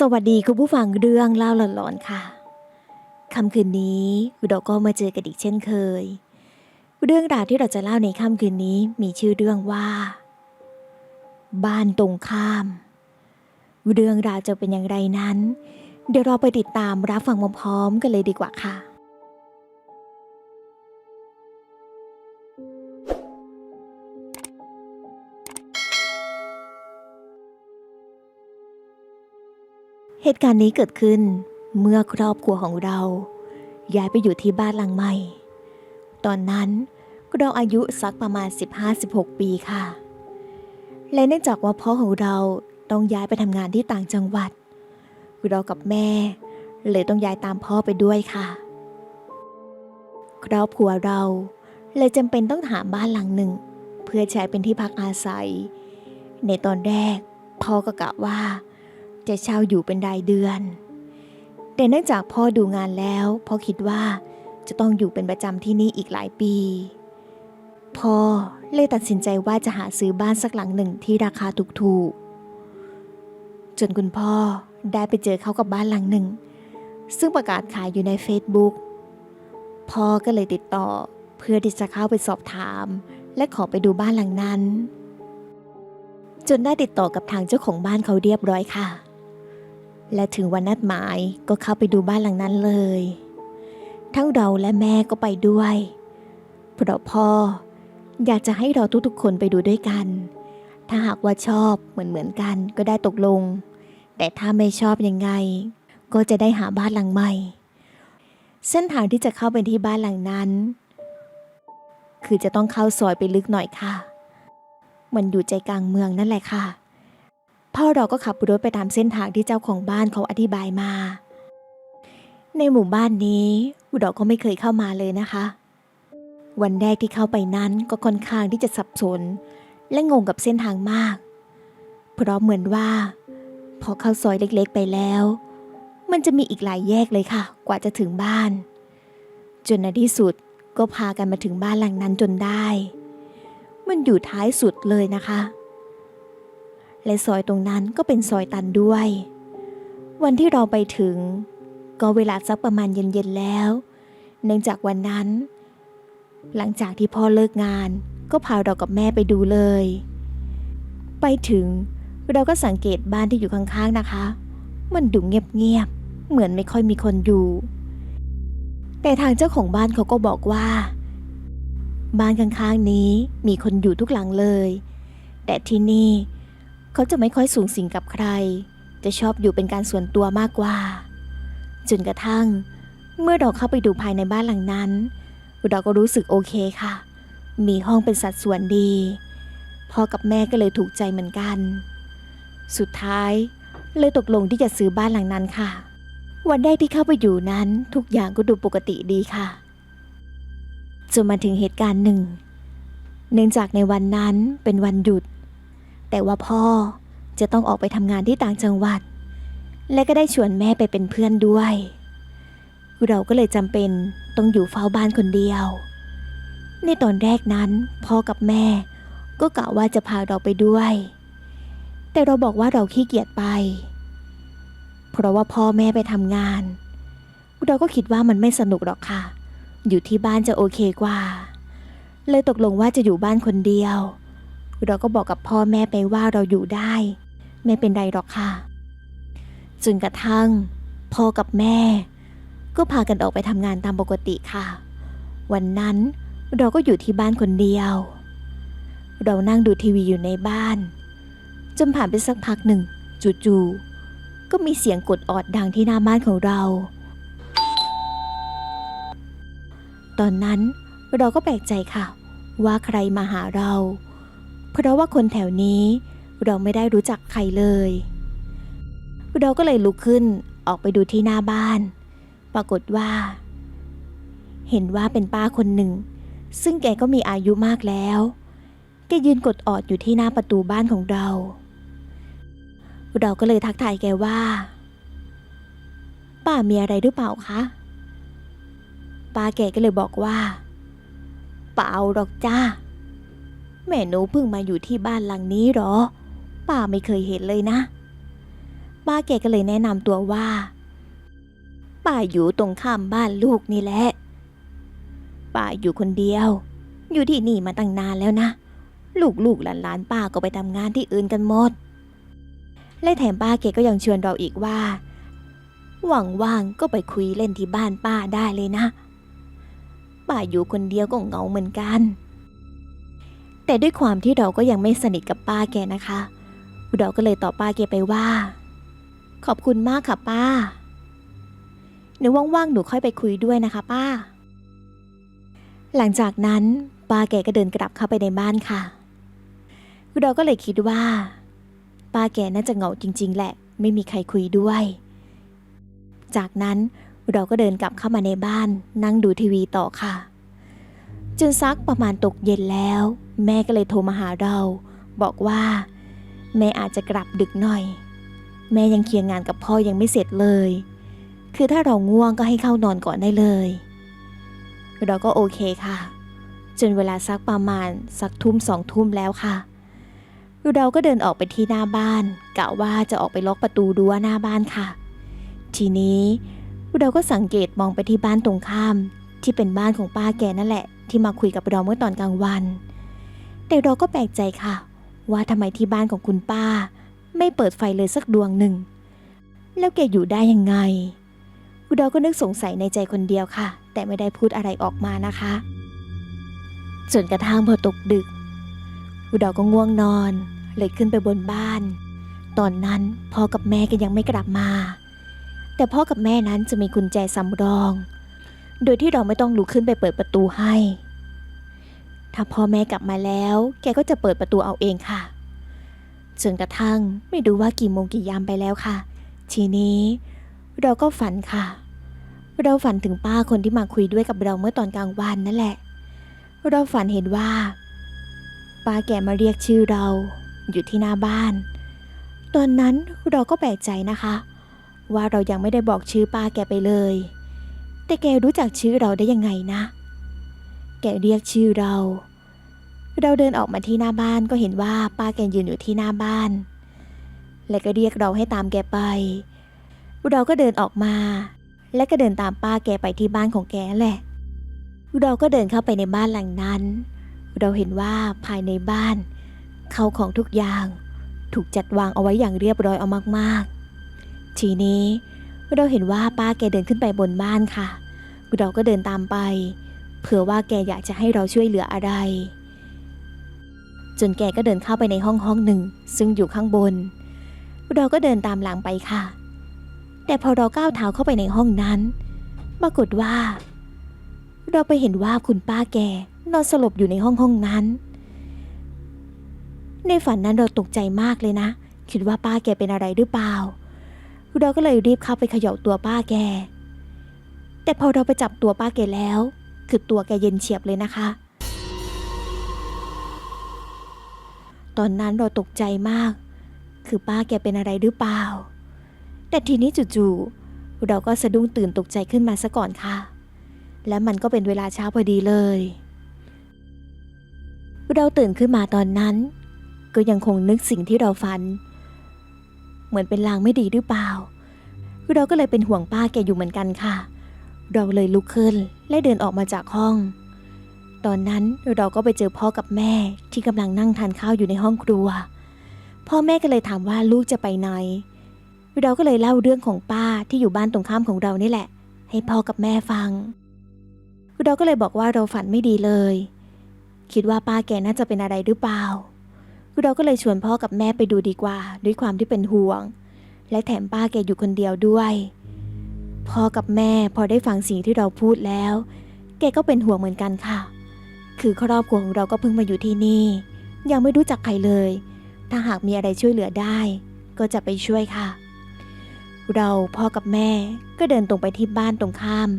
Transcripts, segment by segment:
สวัสดีคุณผู้ฟังเรื่องเล่าหลอนๆค่ะค่ำคืนนี้เราก็มาเจอกันอีกเช่นเคย เรื่องราวที่เราจะเล่าในค่ำคืนนี้มีชื่อเรื่องว่า บ้านตรงข้าม เรื่องราวจะเป็นอย่างไรนั้น เดี๋ยวเราไปติดตามรับฟังพร้อมๆกันเลยดีกว่าค่ะ เหตุการณ์นี้เกิดขึ้นเมื่อครอบครัวของเรา ย้ายไปอยู่ที่บ้านหลังใหม่ ตอนนั้นเราอายุสักประมาณ 15-16 ปีค่ะ และเนื่องจากว่าพ่อของเราต้องย้ายไปทำงานที่ต่างจังหวัด เรากับแม่ เลยต้องย้ายตามพ่อไปด้วยค่ะ ครอบครัวเราเลยจำเป็นต้องหาบ้านหลังหนึ่ง เพื่อใช้เป็นที่พักอาศัย ในตอนแรกพ่อก็กะว่า จะเช่าอยู่เป็นรายเดือน แต่เนื่องจากพ่อดูงานแล้วพ่อคิดว่าจะต้องอยู่เป็นประจำที่นี่อีกหลายปี พ่อเลยตัดสินใจว่าจะหาซื้อบ้านสักหลังหนึ่งที่ราคาถูกๆ จนคุณพ่อได้ไปเจอเขากับบ้านหลังหนึ่ง ซึ่งประกาศขายอยู่ใน Facebook พ่อก็เลยติดต่อเพื่อที่จะเข้าไปสอบถาม และขอไปดูบ้านหลังนั้น จนได้ติดต่อกับทางเจ้าของบ้านเขาเรียบร้อยค่ะ และถึงวันนัดหมายก็เข้าไปดูบ้านหลังนั้นเลย ทั้งเราและแม่ก็ไปด้วย เพราะพ่ออยากจะให้เราทุกๆคนไปดูด้วยกัน ถ้าหากว่าชอบเหมือนเหมือนๆกันก็ได้ตกลง แต่ถ้าไม่ชอบยังไง ก็จะได้หาบ้านหลังใหม่ เส้นทางที่จะเข้าไปที่บ้านหลังนั้น คือจะต้องเข้าซอยไปลึกหน่อยค่ะ มันอยู่ใจกลางเมืองนั่นแหละค่ะ พ่อเราก็ขับรถไปตามเส้นทางที่เจ้าของบ้านเขาอธิบายมา ในหมู่บ้านนี้เราก็ไม่เคยเข้ามาเลยนะคะ วันแรกที่เข้าไปนั้นก็ค่อนข้างที่จะสับสน และงงกับเส้นทางมาก เพราะเหมือนว่า พอเข้าซอยเล็กๆไปแล้ว มันจะมีอีกหลายแยกเลยค่ะ กว่าจะถึงบ้าน จนในที่สุดก็พากันมาถึงบ้านหลังนั้นจนได้ มันอยู่ท้ายสุดเลยนะคะ และซอยตรงนั้นก็เป็นซอยตันด้วย วันที่เราไปถึง ก็เวลาสักประมาณเย็นๆแล้ว เนื่องจากวันนั้น หลังจากที่พ่อเลิกงานก็พาเรากับแม่ไปดูเลย ไปถึงเราก็สังเกตบ้านที่อยู่ข้างๆนะคะ มันดูเงียบๆ เหมือนไม่ค่อยมีคนอยู่ แต่ทางเจ้าของบ้านเขาก็บอกว่า บ้านข้างๆนี้มีคนอยู่ทุกหลังเลย แต่ที่นี่ เขาจะไม่ค่อยสูงสิงกับใคร จะชอบอยู่เป็นการส่วนตัวมากกว่า จนกระทั่ง เมื่อเราเข้าไปดูภายในบ้านหลังนั้น เราก็รู้สึกโอเคค่ะ มีห้องเป็นสัดส่วนดี พ่อกับแม่ก็เลยถูกใจเหมือนกัน สุดท้ายเลยตกลงที่จะซื้อบ้านหลังนั้นค่ะ วันแรกที่เข้าไปอยู่นั้นทุกอย่างก็ดูปกติดีค่ะจนมาถึงเหตุการณ์หนึ่ง เนื่องจากในวันนั้นเป็นวันหยุด แต่ว่าพ่อจะต้องออกไปทำงานที่ต่างจังหวัด และก็ได้ชวนแม่ไปเป็นเพื่อนด้วย เราก็เลยจำเป็นต้องอยู่เฝ้าบ้านคนเดียว ในตอนแรกนั้นพ่อกับแม่ก็กะว่าจะพาเราไปด้วย แต่เราบอกว่าเราขี้เกียจไป เพราะว่าพ่อแม่ไปทำงาน เราก็คิดว่ามันไม่สนุกหรอกค่ะ อยู่ที่บ้านจะโอเคกว่า เลยตกลงว่าจะอยู่บ้านคนเดียว เราก็บอกกับพ่อแม่ไปว่าเราอยู่ได้ ไม่เป็นไรหรอกค่ะ จนกระทั่ง พ่อกับแม่ ก็พากันออกไปทำงานตามปกติค่ะ วันนั้นเราก็อยู่ที่บ้านคนเดียว เรานั่งดูทีวีอยู่ในบ้าน จนผ่านไปสักพักหนึ่งจู่ๆก็มีเสียงกดออดดังที่หน้าบ้านของเรา ตอนนั้นเราก็แปลกใจค่ะ ว่าใครมาหาเรา เพราะว่าคนแถวนี้เราไม่ได้รู้จักใครเลย เราก็เลยลุกขึ้นออกไปดูที่หน้าบ้าน ปรากฏว่า เห็นว่าเป็นป้าคนหนึ่ง ซึ่งแกก็มีอายุมากแล้ว แกยืนกดออดอยู่ที่หน้าประตูบ้านของเรา เราก็เลยทักทายแกว่า ป้ามีอะไรหรือเปล่าคะ ป้าแกก็เลยบอกว่า เปล่าหรอกจ้า แม่หนูเพิ่งมาอยู่ที่บ้านหลังนี้หรอ ป้าไม่เคยเห็นเลยนะ ป้าแกก็เลยแนะนำตัวว่า ป้าอยู่ตรงข้ามบ้านลูกนี่แหละ ป้าอยู่คนเดียว อยู่ที่นี่มาตั้งนานแล้วนะ ลูกๆหลานๆป้าก็ไปทำงานที่อื่นกันหมด และแถมป้าแกก็ยังชวนเราอีกว่าว่างๆก็ไปคุยเล่นที่บ้านป้าได้เลยนะ ป้าอยู่คนเดียวก็เหงาเหมือนกัน แต่ด้วยความที่เราก็ยังไม่สนิทกับป้าแกนะคะเราก็เลยตอบป้าแกไปว่า ขอบคุณมากค่ะป้าหนูว่างๆหนูค่อยไปคุยด้วยนะคะ ป้า หลังจากนั้นป้าแกก็เดินกลับเข้าไปในบ้านค่ะเราก็เลยคิดว่า ป้าแกน่าจะเหงาจริง ๆ แหละ ไม่มีใครคุยด้วย จากนั้นเราก็เดินกลับเข้ามาในบ้าน นั่งดูทีวีต่อค่ะ จนซักประมาณตกเย็นแล้ว แม่ก็เลยโทรมาหาเรา บอกว่า แม่อาจจะกลับดึกหน่อย แม่ยังเคลียร์งานกับพ่อยังไม่เสร็จเลย คือถ้าเราง่วงก็ให้เข้านอนก่อนได้เลย เราก็โอเคค่ะ จนเวลาสักประมาณสักทุ่มสองทุ่มแล้วค่ะเราก็เดินออกไปที่หน้าบ้านกะว่าจะออกไปล็อกประตูรั้วหน้าบ้านค่ะ ทีนี้เราก็สังเกตมองไปที่บ้านตรงข้าม ที่เป็นบ้านของป้าแกนั่นแหละ ที่มาคุยกับเราเมื่อตอนกลางวัน แต่เราก็แปลกใจค่ะ ว่าทำไมที่บ้านของคุณป้า ไม่เปิดไฟเลยสักดวงหนึ่ง แล้วแกอยู่ได้ยังไง เราก็นึกสงสัยในใจคนเดียวค่ะ แต่ไม่ได้พูดอะไรออกมานะคะ จนกระทั่งพอตกดึกเราก็ง่วงนอน เลยขึ้นไปบนบ้าน ตอนนั้นพ่อกับแม่ก็ยังไม่กลับมา แต่พ่อกับแม่นั้นจะมีกุญแจสำรอง โดยที่เราไม่ต้องลุกขึ้นไปเปิดประตูให้ ถ้าพ่อแม่กลับมาแล้ว แกก็จะเปิดประตูเอาเองค่ะจนกระทั่งไม่รู้ว่ากี่โมงกี่ยามไปแล้วค่ะ ทีนี้ เราก็ฝันค่ะ เราฝันถึงป้าคนที่มาคุยด้วยกับเราเมื่อตอนกลางวันนั่นแหละ เราฝันเห็นว่า ป้าแกมาเรียกชื่อเรา อยู่ที่หน้าบ้าน ตอนนั้นเราก็แปลกใจนะคะ ว่าเรายังไม่ได้บอกชื่อป้าแกไปเลย แต่แกรู้จักชื่อเราได้ยังไงนะ แกเรียกชื่อเรา เราเดินออกมาที่หน้าบ้านก็เห็นว่าป้าแกยืนอยู่ที่หน้าบ้าน และก็เรียกเราให้ตามแกไป เราก็เดินออกมา และก็เดินตามป้าแกไปที่บ้านของแกแหละ เราก็เดินเข้าไปในบ้านหลังนั้น เราเห็นว่าภายในบ้านเขาของทุกอย่าง ถูกจัดวางเอาไว้อย่างเรียบร้อยเอามากๆ ทีนี้ เราเห็นว่าป้าแกเดินขึ้นไปบนบ้านค่ะ เราก็เดินตามไป เผื่อว่าแกอยากจะให้เราช่วยเหลืออะไร จนแกก็เดินเข้าไปในห้องห้องหนึ่ง ซึ่งอยู่ข้างบน เราก็เดินตามหลังไปค่ะ แต่พอเราก้าวเท้าเข้าไปในห้องนั้น ปรากฏว่า เราไปเห็นว่าคุณป้าแกนอนสลบอยู่ในห้องห้องนั้น ในฝันนั้นเราตกใจมากเลยนะ คิดว่าป้าแกเป็นอะไรหรือเปล่า เราก็เลยรีบเข้าไปเขย่าตัวป้าแก แต่พอเราไปจับตัวป้าแกแล้ว คือตัวแกเย็นเฉียบเลยนะคะ ตอนนั้นเราตกใจมาก คือป้าแกเป็นอะไรหรือเปล่า แต่ทีนี้จู่ๆเราก็สะดุ้งตื่นตกใจขึ้นมาซะก่อนค่ะ และมันก็เป็นเวลาเช้าพอดีเลย เราตื่นขึ้นมาตอนนั้น ก็ยังคงนึกสิ่งที่เราฝัน เหมือนเป็นลางไม่ดีหรือเปล่า เราก็เลยเป็นห่วงป้าแกอยู่เหมือนกันค่ะ เราเลยลุกขึ้นและเดินออกมาจากห้อง ตอนนั้นเราก็ไปเจอพ่อกับแม่ที่กำลังนั่งทานข้าวอยู่ในห้องครัว พ่อแม่ก็เลยถามว่าลูกจะไปไหน เราก็เลยเล่าเรื่องของป้าที่อยู่บ้านตรงข้ามของเรานี่แหละ ให้พ่อกับแม่ฟัง เราก็เลยบอกว่าเราฝันไม่ดีเลย คิดว่าป้าแกน่าจะเป็นอะไรหรือเปล่า เราก็เลยชวนพ่อกับแม่ไปดูดีกว่า ด้วยความที่เป็นห่วง และแถมป้าแกอยู่คนเดียวด้วย พ่อกับแม่พอได้ฟังสิ่งที่เราพูดแล้ว แกก็เป็นห่วงเหมือนกันค่ะ คือครอบครัวของเราก็เพิ่งมาอยู่ที่นี่ ยังไม่รู้จักใครเลย ถ้าหากมีอะไรช่วยเหลือได้ ก็จะไปช่วยค่ะ เราพ่อกับแม่ก็เดินตรงไปที่บ้านตรงข้าม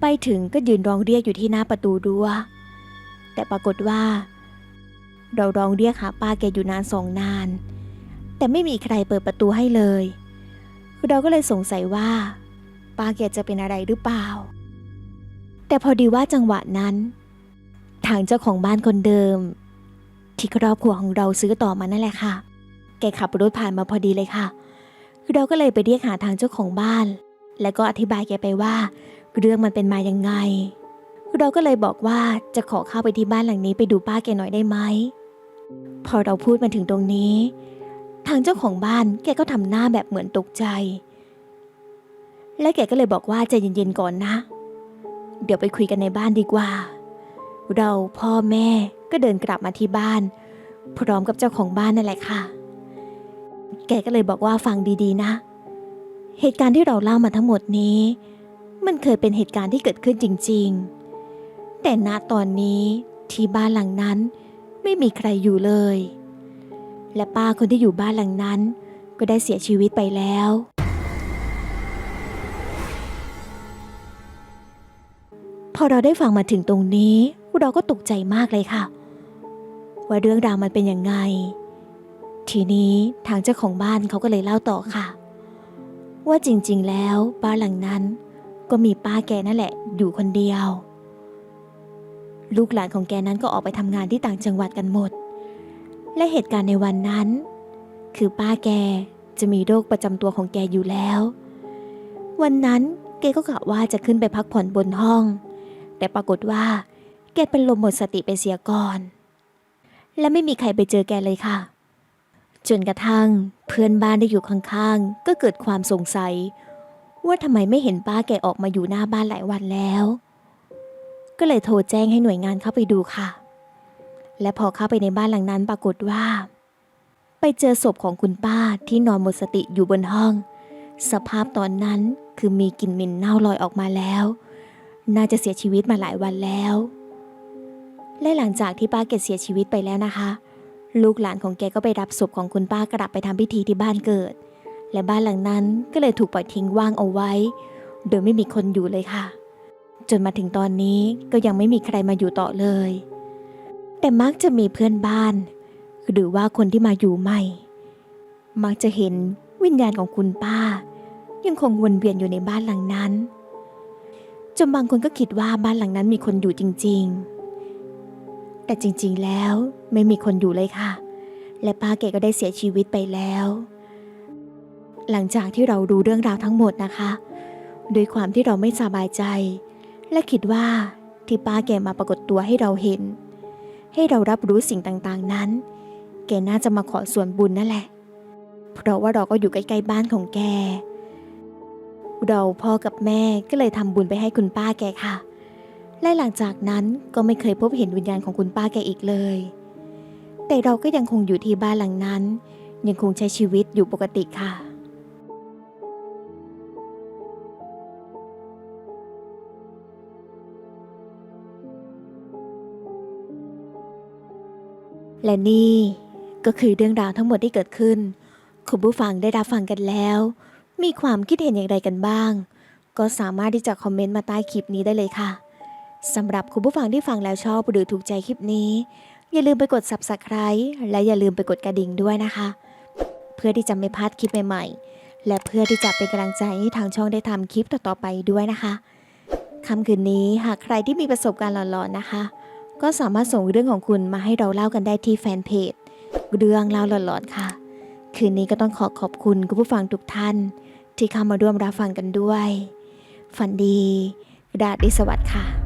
ไปถึงก็ยืนร้องเรียกอยู่ที่หน้าประตูรั้วแต่ปรากฏว่า เราร้องเรียกหาป้าแกอยู่นานสองนาน แต่ไม่มีใครเปิดประตูให้เลย เราก็เลยสงสัยว่า ป้าแกจะเป็นอะไรหรือเปล่า แต่พอดีว่าจังหวะนั้น ทางเจ้าของบ้านคนเดิม ที่ครอบครัวของเราซื้อต่อมานั่นแหละค่ะ แกขับรถผ่านมาพอดีเลยค่ะ เราก็เลยไปเรียกหาทางเจ้าของบ้าน แล้วก็อธิบายแกไปว่า เรื่องมันเป็นมายังไงเราก็เลยบอกว่าจะขอเข้าไปที่บ้านหลังนี้ไปดูป้าแกหน่อยได้ไหม พอเราพูดมาถึงตรงนี้ ทางเจ้าของบ้านแกก็ทำหน้าแบบเหมือนตกใจ และแกก็เลยบอกว่าใจเย็นๆก่อนนะ เดี๋ยวไปคุยกันในบ้านดีกว่า เราพ่อแม่ก็เดินกลับมาที่บ้าน พร้อมกับเจ้าของบ้านนั่นแหละค่ะ แกก็เลยบอกว่าฟังดีๆนะ เหตุการณ์ที่เราเล่ามาทั้งหมดนี้ มันเคยเป็นเหตุการณ์ที่เกิดขึ้นจริง ๆ แต่ณตอนนี้ที่บ้านหลังนั้น ไม่มีใครอยู่เลย และป้าคนที่อยู่บ้านหลังนั้น ก็ได้เสียชีวิตไปแล้ว พอเราได้ฟังมาถึงตรงนี้ เราก็ตกใจมากเลยค่ะ ว่าเรื่องราวมันเป็นยังไง ทีนี้ทางเจ้าของบ้านเขาก็เลยเล่าต่อค่ะ ว่าจริงๆ แล้วบ้านหลังนั้น ก็มีป้าแกนั่นแหละ อยู่คนเดียว ลูกหลานของแกนั้นก็ออกไปทำงานที่ต่างจังหวัดกันหมด และเหตุการณ์ในวันนั้น คือป้าแกจะมีโรคประจำตัวของแกอยู่แล้ว วันนั้นแกก็กะว่าจะขึ้นไปพักผ่อนบนห้อง แต่ปรากฏว่า แกเป็นลมหมดสติไปเสียก่อน และไม่มีใครไปเจอแกเลยค่ะ จนกระทั่งเพื่อนบ้านได้อยู่ข้างๆ ก็เกิดความสงสัย ว่าทำไมไม่เห็นป้าแกออกมาอยู่หน้าบ้านหลายวันแล้ว ก็เลยโทรแจ้งให้หน่วยงานเข้าไปดูค่ะ และพอเข้าไปในบ้านหลังนั้นปรากฏว่า ไปเจอศพของคุณป้าที่นอนหมดสติอยู่บนห้อง สภาพตอนนั้นคือมีกลิ่นเหม็นเน่าลอยออกมาแล้ว น่าจะเสียชีวิตมาหลายวันแล้ว และหลังจากที่ป้าแกเสียชีวิตไปแล้วนะคะ ลูกหลานของแกก็ไปรับศพของคุณป้ากลับไปทำพิธีที่บ้านเกิด และบ้านหลังนั้นก็เลยถูกปล่อยทิ้งว่างเอาไว้ โดยไม่มีคนอยู่เลยค่ะ จนมาถึงตอนนี้ก็ยังไม่มีใครมาอยู่ต่อเลย แต่มักจะมีเพื่อนบ้าน หรือว่าคนที่มาอยู่ใหม่ มักจะเห็นวิญญาณของคุณป้า ยังคงวนเวียนอยู่ในบ้านหลังนั้นจนบางคนก็คิดว่าบ้านหลังนั้นมีคนอยู่จริง ๆ แต่จริงๆ แล้วไม่มีคนอยู่เลยค่ะ และป้าแกก็ได้เสียชีวิตไปแล้ว หลังจากที่เรารู้เรื่องราวทั้งหมดนะคะ ด้วยความที่เราไม่สบายใจ และคิดว่าที่ป้าแกมาปรากฏตัวให้เราเห็น ให้เรารับรู้สิ่งต่างๆนั้น แกน่าจะมาขอส่วนบุญนั่นแหละ เพราะว่าเราก็อยู่ใกล้ๆบ้านของแก เราพ่อกับแม่ก็เลยทำบุญไปให้คุณป้าแกค่ะ และหลังจากนั้นก็ไม่เคยพบเห็นวิญญาณของคุณป้าแกอีกเลย แต่เราก็ยังคงอยู่ที่บ้านหลังนั้น ยังคงใช้ชีวิตอยู่ปกติค่ะ และนี่ก็คือเรื่องราวทั้งหมดที่เกิดขึ้น คุณผู้ฟังได้รับฟังกันแล้ว มีความคิดเห็นอย่างไรกันบ้าง ก็สามารถที่จะคอมเมนต์มาใต้คลิปนี้ได้เลยค่ะสำหรับคุณผู้ฟังที่ฟังแล้วชอบหรือถูกใจคลิปนี้ อย่าลืมไปกด subscribe และอย่าลืมไปกดกระดิ่งด้วยนะคะ เพื่อที่จะไม่พลาดคลิปใหม่ๆ และเพื่อที่จะเป็นกำลังใจให้ทางช่องได้ทำคลิปต่อๆไปด้วยนะคะค่ำคืนนี้หากใครที่มีประสบการณ์หลอนๆนะคะ ก็สามารถส่งเรื่องของคุณมาให้เราเล่ากันได้ที่แฟนเพจเรื่องเล่าหลอนๆค่ะ คืนนี้ก็ต้องขอขอบคุณคุณผู้ฟังทุกท่าน ที่เข้ามาร่วมรับฟังกันด้วย ฝันดีราตรีสวัสดิ์ค่ะ